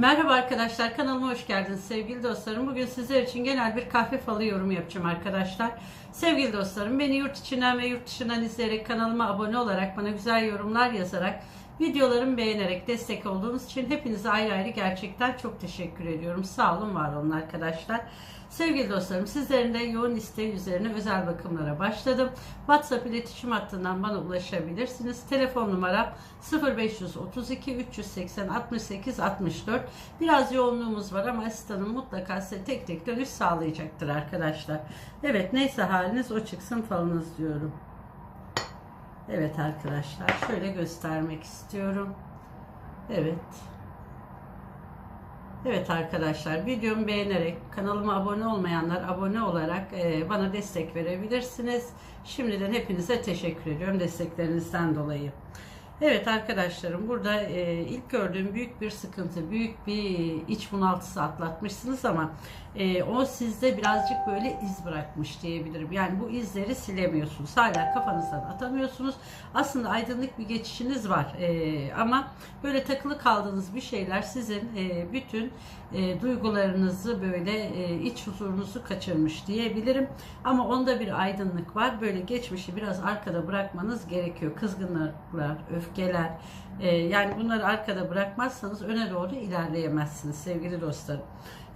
Merhaba arkadaşlar kanalıma hoş geldiniz sevgili dostlarım. Bugün sizler için genel bir kahve falı yorumu yapacağım arkadaşlar. Sevgili dostlarım beni yurt içinden ve yurt dışından izleyerek kanalıma abone olarak bana güzel yorumlar yazarak videolarımı beğenerek destek olduğunuz için hepinize ayrı ayrı gerçekten çok teşekkür ediyorum. Sağ olun var olun arkadaşlar. Sevgili dostlarım sizlerin de yoğun isteği üzerine özel bakımlara başladım. WhatsApp iletişim hattından bana ulaşabilirsiniz. Telefon numaram 0532 380 68 64. Biraz yoğunluğumuz var ama asistanım mutlaka size tek tek dönüş sağlayacaktır arkadaşlar. Evet neyse haliniz o çıksın falınız diyorum. Evet arkadaşlar şöyle göstermek istiyorum. Evet. Evet arkadaşlar videomu beğenerek kanalıma abone olmayanlar abone olarak e, bana destek verebilirsiniz. Şimdiden hepinize teşekkür ediyorum desteklerinizden dolayı. Evet arkadaşlarım burada e, ilk gördüğüm büyük bir sıkıntı, büyük bir iç bunaltısı atlatmışsınız ama e, o sizde birazcık böyle iz bırakmış diyebilirim. Yani bu izleri silemiyorsunuz. Hala kafanızdan atamıyorsunuz. Aslında aydınlık bir geçişiniz var. E, ama böyle takılı kaldığınız bir şeyler sizin e, bütün e, duygularınızı böyle e, iç huzurunuzu kaçırmış diyebilirim. Ama onda bir aydınlık var. Böyle geçmişi biraz arkada bırakmanız gerekiyor. Kızgınlıklar, öfkeler. e, yani bunları arkada bırakmazsanız öne doğru ilerleyemezsiniz sevgili dostlarım.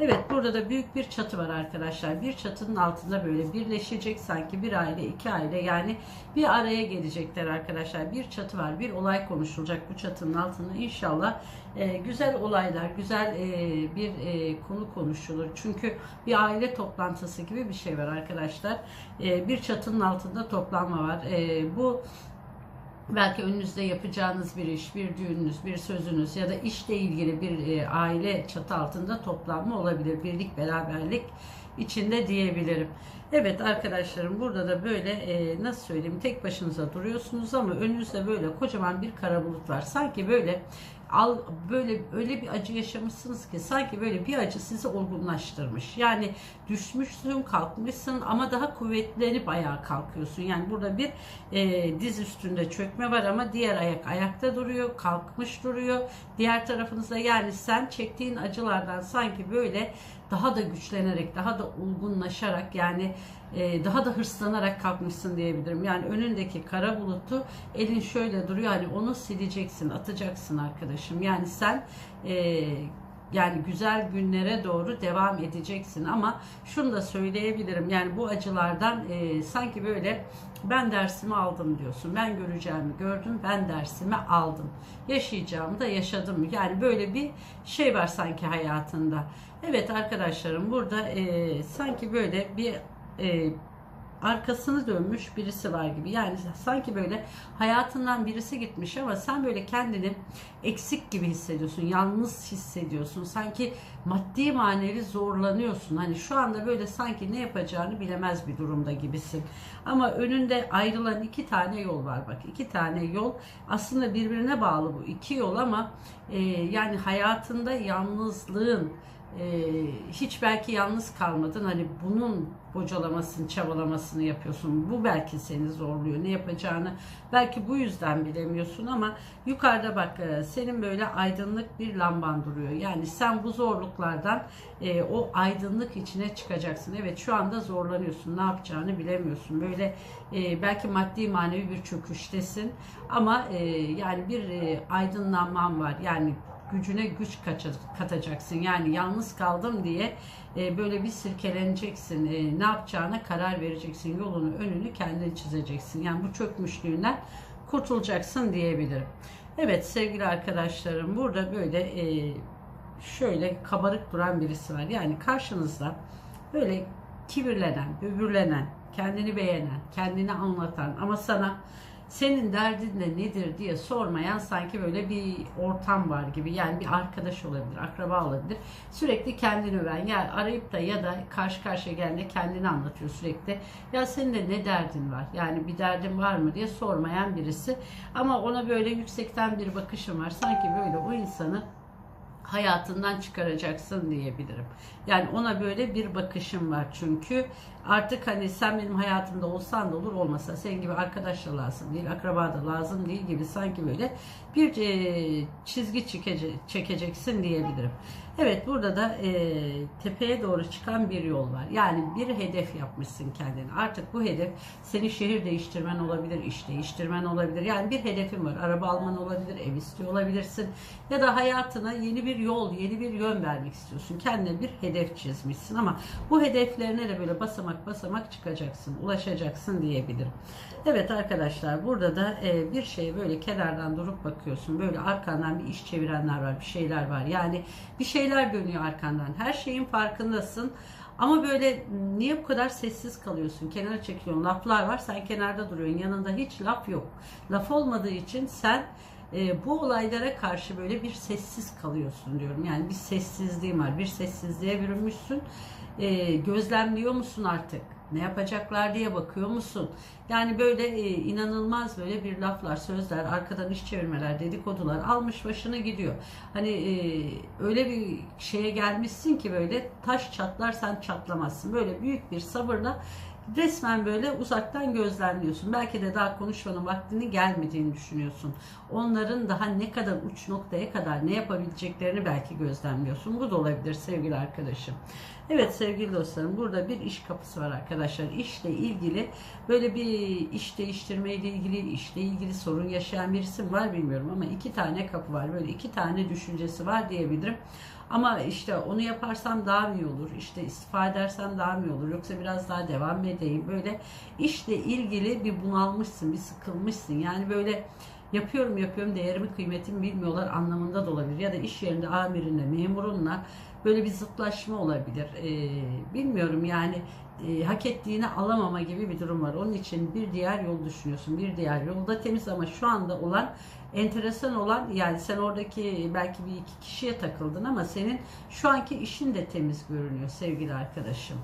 Evet burada da büyük bir çatı var arkadaşlar. Bir çatının altında böyle birleşecek sanki bir aile, iki aile yani bir araya gelecekler arkadaşlar. Bir çatı var, bir olay konuşulacak bu çatının altında. İnşallah e, güzel olaylar, güzel e, bir e, konu konuşulur. Çünkü bir aile toplantısı gibi bir şey var arkadaşlar. E, bir çatının altında toplanma var. E, bu belki önünüzde yapacağınız bir iş, bir düğününüz, bir sözünüz ya da işle ilgili bir e, aile çatı altında toplanma olabilir. Birlik, beraberlik içinde diyebilirim. Evet arkadaşlarım burada da böyle e, nasıl söyleyeyim tek başınıza duruyorsunuz ama önünüzde böyle kocaman bir kara bulut var. Sanki böyle al böyle öyle bir acı yaşamışsınız ki sanki böyle bir acı sizi olgunlaştırmış. Yani düşmüşsün, kalkmışsın ama daha kuvvetlenip ayağa kalkıyorsun. Yani burada bir e, diz üstünde çökme var ama diğer ayak ayakta duruyor, kalkmış duruyor. Diğer tarafınızda yani sen çektiğin acılardan sanki böyle daha da güçlenerek, daha da olgunlaşarak yani e, daha da hırslanarak kalkmışsın diyebilirim. Yani önündeki kara bulutu elin şöyle duruyor hani onu sileceksin, atacaksın arkadaşım. Yani sen e, yani güzel günlere doğru devam edeceksin. Ama şunu da söyleyebilirim. Yani bu acılardan e, sanki böyle ben dersimi aldım diyorsun. Ben göreceğimi gördüm ben dersimi aldım. Yaşayacağımı da yaşadım. Yani böyle bir şey var sanki hayatında. Evet arkadaşlarım burada e, sanki böyle bir e, arkasını dönmüş birisi var gibi. Yani sanki böyle hayatından birisi gitmiş ama sen böyle kendini eksik gibi hissediyorsun. Yalnız hissediyorsun. Sanki maddi manevi zorlanıyorsun. Hani şu anda böyle sanki ne yapacağını bilemez bir durumda gibisin. Ama önünde ayrılan iki tane yol var bak. iki tane yol aslında birbirine bağlı bu iki yol ama e, yani hayatında yalnızlığın ee, hiç belki yalnız kalmadın hani bunun bocalamasını çabalamasını yapıyorsun. Bu belki seni zorluyor. Ne yapacağını belki bu yüzden bilemiyorsun ama yukarıda bak e, senin böyle aydınlık bir lamban duruyor. Yani sen bu zorluklardan e, o aydınlık içine çıkacaksın. Evet şu anda zorlanıyorsun. Ne yapacağını bilemiyorsun. Böyle e, belki maddi manevi bir çöküştesin ama e, yani bir e, aydınlanman var. Yani gücüne güç katacaksın. Yani yalnız kaldım diye e, böyle bir sirkeleneceksin. E, ne yapacağına karar vereceksin. Yolunu, önünü kendin çizeceksin. Yani bu çökmüşlüğünden kurtulacaksın diyebilirim. Evet sevgili arkadaşlarım burada böyle e, şöyle kabarık duran birisi var. Yani karşınızda böyle kibirlenen, böbürlenen, kendini beğenen, kendini anlatan ama sana senin derdin de nedir diye sormayan sanki böyle bir ortam var gibi. Yani bir arkadaş olabilir, akraba olabilir. Sürekli kendini öven. Yani arayıp da ya da karşı karşıya geldiğinde kendini anlatıyor sürekli. Ya senin de ne derdin var? Yani bir derdin var mı diye sormayan birisi. Ama ona böyle yüksekten bir bakışım var. Sanki böyle o insanı hayatından çıkaracaksın diyebilirim. Yani ona böyle bir bakışım var çünkü artık hani sen benim hayatımda olsan da olur olmasa senin gibi arkadaş da lazım değil, akraba da lazım değil gibi sanki böyle bir çizgi çekece, çekeceksin diyebilirim. Evet burada da e, tepeye doğru çıkan bir yol var. Yani bir hedef yapmışsın kendine. Artık bu hedef seni şehir değiştirmen olabilir, iş değiştirmen olabilir. Yani bir hedefin var. Araba alman olabilir, ev istiyor olabilirsin. Ya da hayatına yeni bir yol, yeni bir yön vermek istiyorsun. Kendine bir hedef çizmişsin ama bu hedeflerine de böyle basamak basamak çıkacaksın, ulaşacaksın diyebilirim. Evet arkadaşlar burada da e, bir şeye böyle kenardan durup bakıyorsun. Böyle arkandan bir iş çevirenler var, bir şeyler var. Yani bir şeyler dönüyor arkandan. Her şeyin farkındasın. Ama böyle niye bu kadar sessiz kalıyorsun? Kenara çekiyorsun. Laflar var. Sen kenarda duruyorsun. Yanında hiç laf yok. Laf olmadığı için sen e, bu olaylara karşı böyle bir sessiz kalıyorsun diyorum. Yani bir sessizliğin var. Bir sessizliğe bürünmüşsün. E, gözlemliyor musun artık? Ne yapacaklar diye bakıyor musun? Yani böyle e, inanılmaz böyle bir laflar, sözler, arkadan iş çevirmeler, dedikodular almış başını gidiyor. Hani e, öyle bir şeye gelmişsin ki böyle taş çatlar sen çatlamazsın. Böyle büyük bir sabırla resmen böyle uzaktan gözlemliyorsun. Belki de daha konuşmanın vaktini gelmediğini düşünüyorsun. Onların daha ne kadar uç noktaya kadar ne yapabileceklerini belki gözlemliyorsun. Bu da olabilir sevgili arkadaşım. Evet sevgili dostlarım burada bir iş kapısı var arkadaşlar. İşle ilgili böyle bir iş değiştirmeyle ilgili, işle ilgili sorun yaşayan birisi var bilmiyorum ama iki tane kapı var. Böyle iki tane düşüncesi var diyebilirim. Ama işte onu yaparsam daha mı iyi olur? İşte istifa edersem daha mı iyi olur? Yoksa biraz daha devam mı edeyim? Böyle işle ilgili bir bunalmışsın, bir sıkılmışsın. Yani böyle yapıyorum yapıyorum değerimi kıymetimi bilmiyorlar anlamında da olabilir. Ya da iş yerinde amirinle, memurunla böyle bir zıtlaşma olabilir. Ee, bilmiyorum yani e, hak ettiğini alamama gibi bir durum var. Onun için bir diğer yol düşünüyorsun. Bir diğer yolda temiz ama şu anda olan enteresan olan yani sen oradaki belki bir iki kişiye takıldın ama senin şu anki işin de temiz görünüyor sevgili arkadaşım.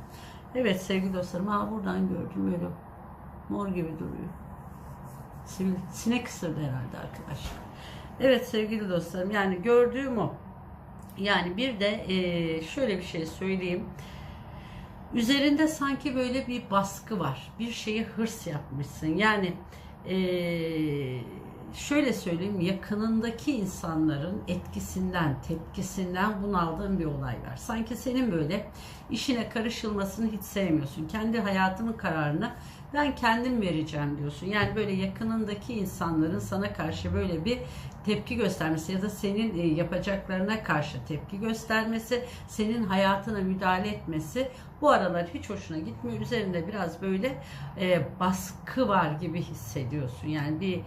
Evet sevgili dostlarım ha buradan gördüm böyle mor gibi duruyor. Sinek ısırdı herhalde arkadaşlar. Evet sevgili dostlarım yani gördüğüm o. Yani bir de e, şöyle bir şey söyleyeyim. Üzerinde sanki böyle bir baskı var. Bir şeye hırs yapmışsın. Yani e, şöyle söyleyeyim yakınındaki insanların etkisinden, tepkisinden bunaldığın bir olay var. Sanki senin böyle işine karışılmasını hiç sevmiyorsun. Kendi hayatının kararını ben kendim vereceğim diyorsun. Yani böyle yakınındaki insanların sana karşı böyle bir tepki göstermesi ya da senin e, yapacaklarına karşı tepki göstermesi, senin hayatına müdahale etmesi bu aralar hiç hoşuna gitmiyor. Üzerinde biraz böyle e, baskı var gibi hissediyorsun. Yani bir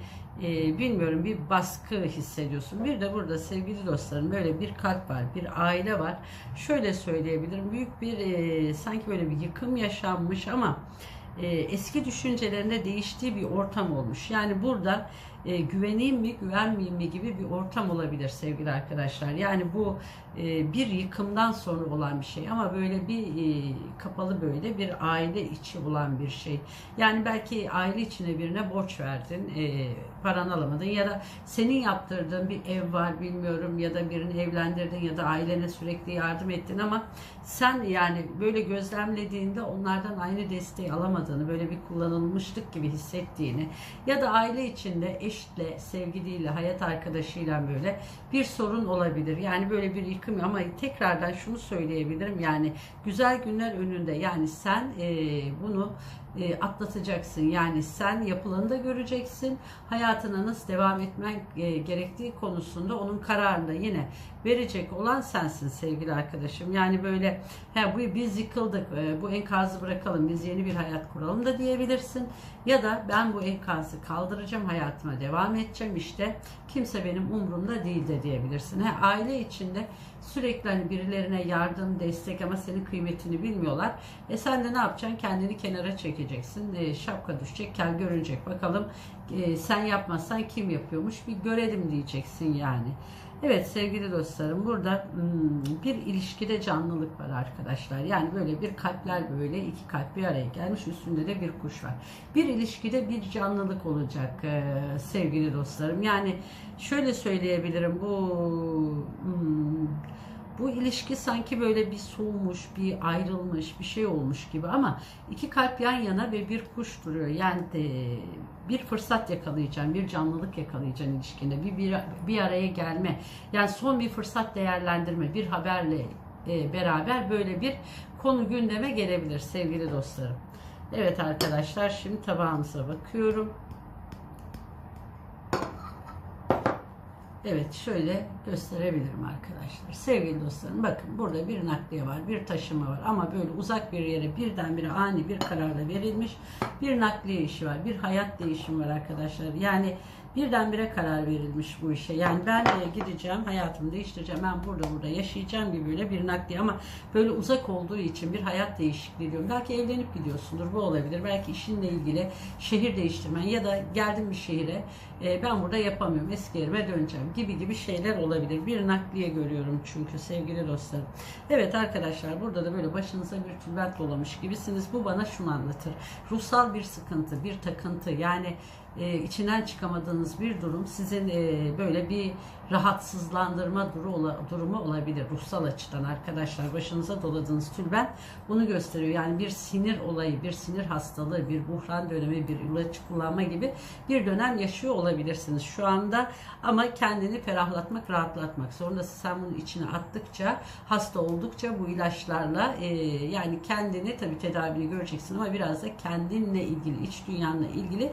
e, bilmiyorum bir baskı hissediyorsun. Bir de burada sevgili dostlarım böyle bir kalp var, bir aile var. Şöyle söyleyebilirim. Büyük bir e, sanki böyle bir yıkım yaşanmış ama e, eski düşüncelerinde değiştiği bir ortam olmuş. Yani burada e, güveneyim mi güvenmeyeyim mi gibi bir ortam olabilir sevgili arkadaşlar. Yani bu e, bir yıkımdan sonra olan bir şey ama böyle bir e, kapalı böyle bir aile içi olan bir şey. Yani belki aile içine birine borç verdin, e, paranı alamadın ya da senin yaptırdığın bir ev var bilmiyorum ya da birini evlendirdin ya da ailene sürekli yardım ettin ama sen yani böyle gözlemlediğinde onlardan aynı desteği alamadığını, böyle bir kullanılmışlık gibi hissettiğini ya da aile içinde eşle, sevgiliyle, hayat arkadaşıyla böyle bir sorun olabilir. Yani böyle bir yıkım ama tekrardan şunu söyleyebilirim. Yani güzel günler önünde. Yani sen e, bunu e, atlatacaksın. Yani sen yapılanı da göreceksin. Hayatına nasıl devam etmen e, gerektiği konusunda onun kararını yine verecek olan sensin sevgili arkadaşım. Yani böyle he, bu biz yıkıldık e, bu enkazı bırakalım biz yeni bir hayat kuralım da diyebilirsin. Ya da ben bu enkazı kaldıracağım hayatıma devam edeceğim işte kimse benim umurumda değil de diyebilirsin. He, aile içinde sürekli hani birilerine yardım, destek ama senin kıymetini bilmiyorlar. E sen de ne yapacaksın? Kendini kenara çekeceksin. E, şapka düşecek, kel görünecek. Bakalım e, sen yapmazsan kim yapıyormuş bir görelim diyeceksin yani. Evet sevgili dostlarım burada hmm, bir ilişkide canlılık var arkadaşlar. Yani böyle bir kalpler böyle iki kalp bir araya gelmiş üstünde de bir kuş var. Bir ilişkide bir canlılık olacak e, sevgili dostlarım. Yani şöyle söyleyebilirim bu hmm, bu ilişki sanki böyle bir soğumuş, bir ayrılmış, bir şey olmuş gibi ama iki kalp yan yana ve bir kuş duruyor. Yani de bir fırsat yakalayacaksın, bir canlılık yakalayacaksın ilişkinde, bir, bir, bir araya gelme. Yani son bir fırsat değerlendirme, bir haberle e, beraber böyle bir konu gündeme gelebilir sevgili dostlarım. Evet arkadaşlar şimdi tabağımıza bakıyorum. Evet şöyle gösterebilirim arkadaşlar. Sevgili dostlarım bakın burada bir nakliye var, bir taşıma var ama böyle uzak bir yere birdenbire ani bir kararla verilmiş bir nakliye işi var, bir hayat değişimi var arkadaşlar. Yani birdenbire karar verilmiş bu işe. Yani ben de gideceğim, hayatımı değiştireceğim, ben burada burada yaşayacağım gibi böyle bir nakliye ama böyle uzak olduğu için bir hayat değişikliği diyorum. Belki evlenip gidiyorsundur, bu olabilir. Belki işinle ilgili şehir değiştirmen ya da geldim bir şehire, e, ben burada yapamıyorum, eski yerime döneceğim gibi gibi şeyler olabilir. Bir nakliye görüyorum çünkü sevgili dostlarım. Evet arkadaşlar burada da böyle başınıza bir tülbent dolamış gibisiniz. Bu bana şunu anlatır. Ruhsal bir sıkıntı, bir takıntı yani e, içinden çıkamadığınız bir durum sizin e, böyle bir rahatsızlandırma duru, durumu olabilir ruhsal açıdan arkadaşlar. Başınıza doladığınız tülbent bunu gösteriyor. Yani bir sinir olayı bir sinir hastalığı bir buhran dönemi bir ilaç kullanma gibi bir dönem yaşıyor olabilirsiniz şu anda. Ama kendini ferahlatmak rahatlatmak sonrası sen bunun içine attıkça hasta oldukça bu ilaçlarla e, yani kendini tabi tedavini göreceksin ama biraz da kendinle ilgili iç dünyanla ilgili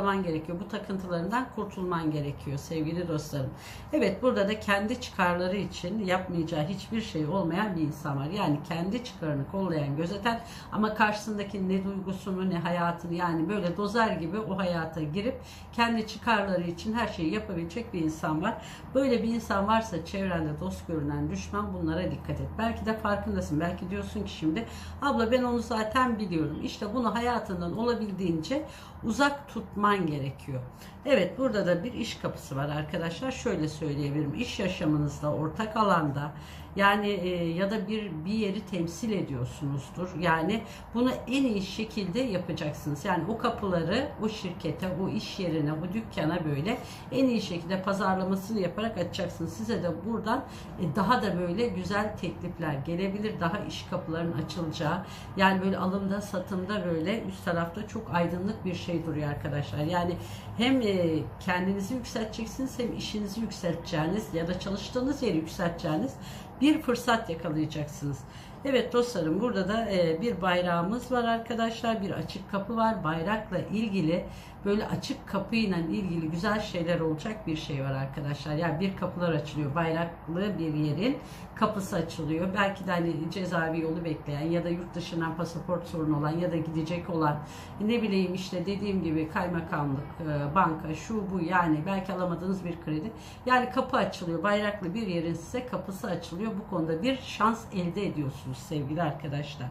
ferahlaman gerekiyor bu takıntılarından kurtulman gerekiyor sevgili dostlarım Evet burada da kendi çıkarları için yapmayacağı hiçbir şey olmayan bir insan var. Yani kendi çıkarını kollayan, gözeten ama karşısındaki ne duygusunu ne hayatını yani böyle dozer gibi o hayata girip kendi çıkarları için her şeyi yapabilecek bir insan var. Böyle bir insan varsa çevrende dost görünen düşman bunlara dikkat et. Belki de farkındasın. Belki diyorsun ki şimdi abla ben onu zaten biliyorum. İşte bunu hayatından olabildiğince uzak tutman gerekiyor. Evet burada da bir iş kapısı var arkadaşlar. Şöyle söyleyebilirim. İş yaşamınızda, ortak alanda yani e, ya da bir bir yeri temsil ediyorsunuzdur. Yani bunu en iyi şekilde yapacaksınız. Yani o kapıları o şirkete, o iş yerine, o dükkana böyle en iyi şekilde pazarlamasını yaparak açacaksınız. Size de buradan e, daha da böyle güzel teklifler gelebilir. Daha iş kapılarının açılacağı. Yani böyle alımda, satımda böyle üst tarafta çok aydınlık bir şey duruyor arkadaşlar. Yani hem e, kendinizi yükselteceksiniz hem işinizi yükselteceğiniz ya da çalıştığınız yeri yükselteceğiniz bir fırsat yakalayacaksınız. Evet dostlarım burada da e, bir bayrağımız var arkadaşlar. Bir açık kapı var. Bayrakla ilgili böyle açık kapıyla ilgili güzel şeyler olacak bir şey var arkadaşlar. Yani bir kapılar açılıyor. Bayraklı bir yerin kapısı açılıyor. Belki de hani cezaevi yolu bekleyen ya da yurt dışından pasaport sorunu olan ya da gidecek olan ne bileyim işte dediğim gibi kaymakamlık, e, banka, şu bu yani belki alamadığınız bir kredi. Yani kapı açılıyor. Bayraklı bir yerin size kapısı açılıyor. Bu konuda bir şans elde ediyorsunuz sevgili arkadaşlar.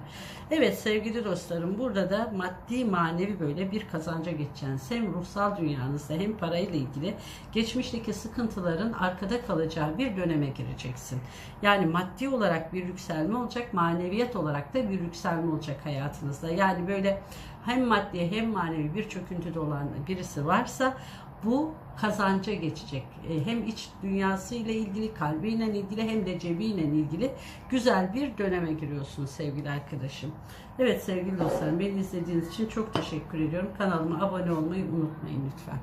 Evet sevgili dostlarım burada da maddi manevi böyle bir kazanca geçeceğiniz hem ruhsal dünyanızda hem parayla ilgili geçmişteki sıkıntıların arkada kalacağı bir döneme gireceksin. Yani maddi olarak bir yükselme olacak, maneviyat olarak da bir yükselme olacak hayatınızda. Yani böyle hem maddi hem manevi bir çöküntüde olan birisi varsa bu kazanca geçecek. E, hem iç dünyasıyla ilgili, kalbiyle ilgili hem de cebiyle ilgili güzel bir döneme giriyorsun sevgili arkadaşım. Evet sevgili dostlarım beni izlediğiniz için çok teşekkür ediyorum. Kanalıma abone olmayı unutmayın lütfen.